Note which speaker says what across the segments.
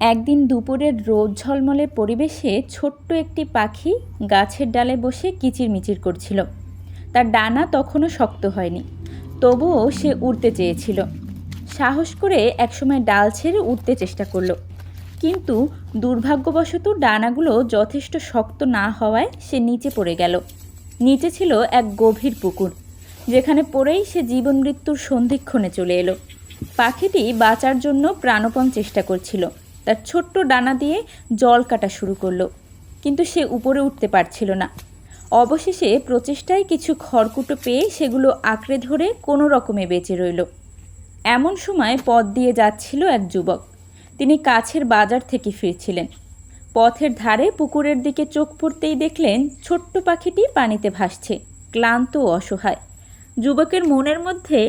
Speaker 1: একদিন দুপুরের রোদ ঝলমলে পরিবেশে ছোট্ট একটি পাখি গাছের ডালে বসে কিচিরমিচির করছিল। তার ডানা তখনও শক্ত হয়নি, তবুও সে উড়তে চেয়েছিল। সাহস করে একসময় ডাল ছেড়ে উঠতে চেষ্টা করল, কিন্তু দুর্ভাগ্যবশত ডানাগুলো যথেষ্ট শক্ত না হওয়ায় সে নিচে পড়ে গেল। নিচে ছিল এক গভীর পুকুর, যেখানে পড়েই সে জীবন মৃত্যুর সন্ধিক্ষণে চলে এলো। পাখিটি বাঁচার জন্য প্রাণপণ চেষ্টা করছিল তার ছোট্ট ডানা দিয়ে জল কাটা শুরু করল, কিন্তু সে উপরে উঠতে পারছিল না। অবশেষে প্রচেষ্টায় কিছু খড়কুটো পেয়ে সেগুলো আঁকড়ে ধরে কোনো রকমে বেঁচে রইল। এমন সময় পথ দিয়ে যাচ্ছিল এক যুবক। তিনি কাছের বাজার থেকে ফিরছিলেন। পথের ধারে পুকুরের দিকে চোখ পড়তেই দেখলেন ছোট্ট পাখিটি পানিতে ভাসছে, ক্লান্ত ও অসহায়। যুবকের মনের মধ্যে,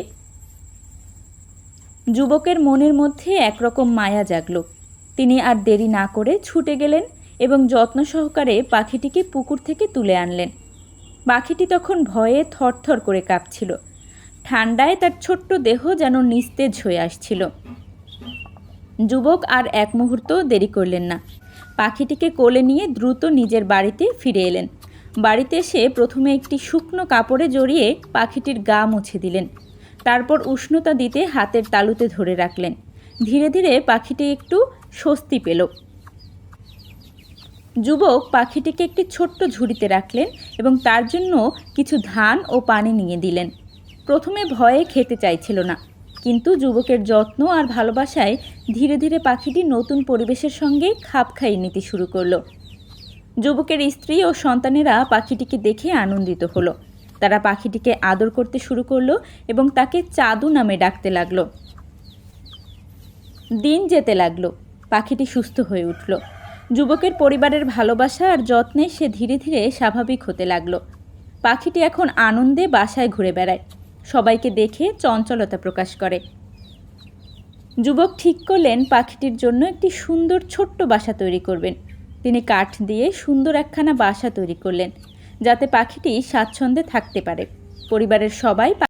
Speaker 1: যুবকের মনের মধ্যে একরকম মায়া জাগলো। তিনি আর দেরি না করে ছুটে গেলেন এবং যত্ন সহকারে পাখিটিকে পুকুর থেকে তুলে আনলেন। পাখিটি তখন ভয়ে থরথর করে কাঁপছিল। ঠান্ডায় তার ছোট্ট দেহ যেন নিস্তেজ হয়ে আসছিল। যুবক আর এক মুহূর্ত দেরি করলেন না। পাখিটিকে কোলে নিয়ে দ্রুত নিজের বাড়িতে ফিরে এলেন। বাড়িতে এসে প্রথমে একটি শুকনো কাপড়ে জড়িয়ে পাখিটির গা মুছে দিলেন। তারপর উষ্ণতা দিতে হাতের তালুতে ধরে রাখলেন। ধীরে ধীরে পাখিটি একটু স্বস্তি পেল। যুবক পাখিটিকে একটি ছোট্ট ঝুড়িতে রাখলেন এবং তার জন্য কিছু ধান ও পানি নিয়ে দিলেন। প্রথমে ভয়ে খেতে চাইছিল না, কিন্তু যুবকের যত্ন আর ভালোবাসায় ধীরে ধীরে পাখিটি নতুন পরিবেশের সঙ্গে খাপ খাইয়ে নিতে শুরু করল। যুবকের স্ত্রী ও সন্তানেরা পাখিটিকে দেখে আনন্দিত হলো। তারা পাখিটিকে আদর করতে শুরু করল এবং তাকে চাদু নামে ডাকতে লাগল। দিন যেতে লাগল। পাখিটি সুস্থ হয়ে উঠল। যুবকের পরিবারের ভালোবাসা আর যত্নে সে ধীরে ধীরে স্বাভাবিক হতে লাগল। পাখিটি এখন আনন্দে বাসায় ঘুরে বেড়ায়। সবাইকে দেখে চঞ্চলতা প্রকাশ করে। যুবক ঠিক করলেন পাখিটির জন্য একটি সুন্দর ছোট্ট বাসা তৈরি করবেন। তিনি কাঠ দিয়ে সুন্দর একখানা বাসা তৈরি করলেন, যাতে পাখিটি স্বাচ্ছন্দ্যে থাকতে পারে। পরিবারের সবাই